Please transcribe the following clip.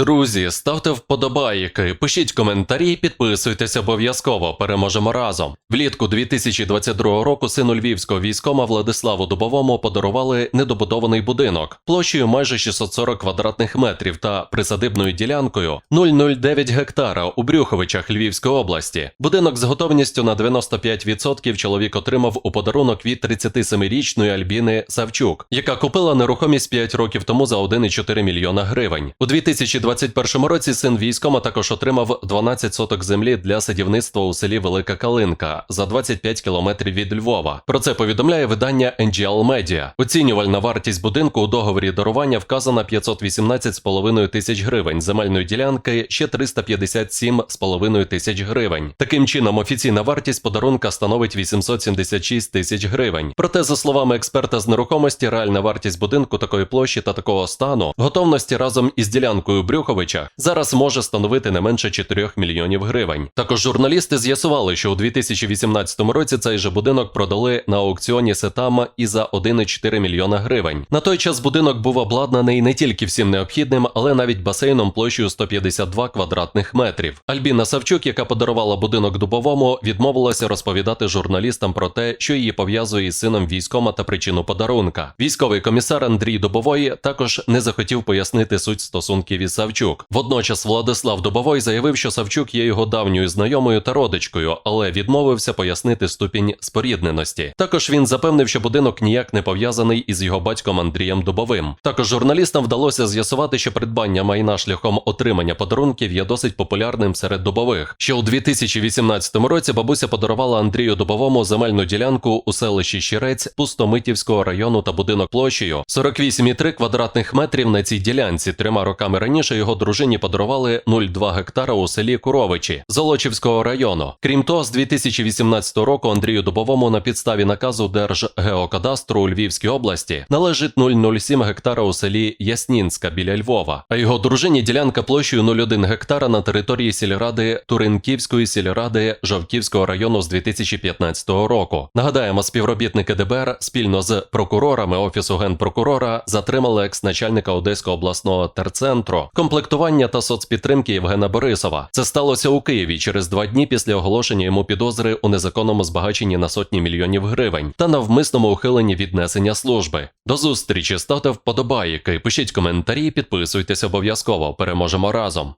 Друзі, ставте вподобайки, пишіть коментарі, підписуйтесь обов'язково. Переможемо разом. Влітку 2022 року сину львівського військома Владиславу Дубовому подарували недобудований будинок площею майже 640 квадратних метрів та присадибною ділянкою 009 гектара у Брюховичах Львівської області. Будинок з готовністю на 95% чоловік отримав у подарунок від 37-річної Альбіни Савчук, яка купила нерухомість 5 років тому за 1,4 мільйона гривень. У 2021 році син військома також отримав 12 соток землі для садівництва у селі Велика Калинка за 25 кілометрів від Львова. Про це повідомляє видання NGL Media. Оцінювальна вартість будинку у договорі дарування вказана 518,5 тисяч гривень, земельної ділянки ще 357,5 тисяч гривень. Таким чином, офіційна вартість подарунка становить 876 тисяч гривень. Проте, за словами експерта з нерухомості, реальна вартість будинку такої площі та такого стану готовності разом із ділянкою Брюховича зараз може становити не менше 4 мільйонів гривень. Також журналісти з'ясували, що у 2018 році цей же будинок продали на аукціоні Сетама і за 1,4 мільйона гривень. На той час будинок був обладнаний не тільки всім необхідним, але навіть басейном площею 152 квадратних метрів. Альбіна Савчук, яка подарувала будинок дубовому, відмовилася розповідати журналістам про те, що її пов'язує із сином військома та причину подарунка. Військовий комісар Андрій Дубової також не захотів пояснити суть стосунків із Савчук. Водночас Владислав Дубовой заявив, що Савчук є його давньою знайомою та родичкою, але відмовився пояснити ступінь спорідненості. Також він запевнив, що будинок ніяк не пов'язаний із його батьком Андрієм Дубовим. Також журналістам вдалося з'ясувати, що придбання майна шляхом отримання подарунків є досить популярним серед дубових. Ще у 2018 році бабуся подарувала Андрію Дубовому земельну ділянку у селищі Щірець Пустомитівського району та будинок площею 48,3 квадратних метрів на цій ділянці. Трьома роками раніше його дружині подарували 0,2 гектара у селі Куровичі Золочівського району. Крім того, з 2018 року Андрію Дубовому на підставі наказу Держгеокадастру у Львівській області належить 0,07 гектара у селі Яснінська біля Львова, а його дружині ділянка площею 0,1 гектара на території сільради Туринківської сільради Жовківського району з 2015 року. Нагадаємо, співробітники ДБР спільно з прокурорами офісу генпрокурора затримали екс-начальника Одеського обласного терцентру комплектування та соцпідтримки Євгена Борисова. Це сталося у Києві через два дні після оголошення йому підозри у незаконному збагаченні на сотні мільйонів гривень та навмисному ухиленні віднесення служби. До зустрічі ставте вподобайки, пишіть коментарі, підписуйтесь обов'язково. Переможемо разом.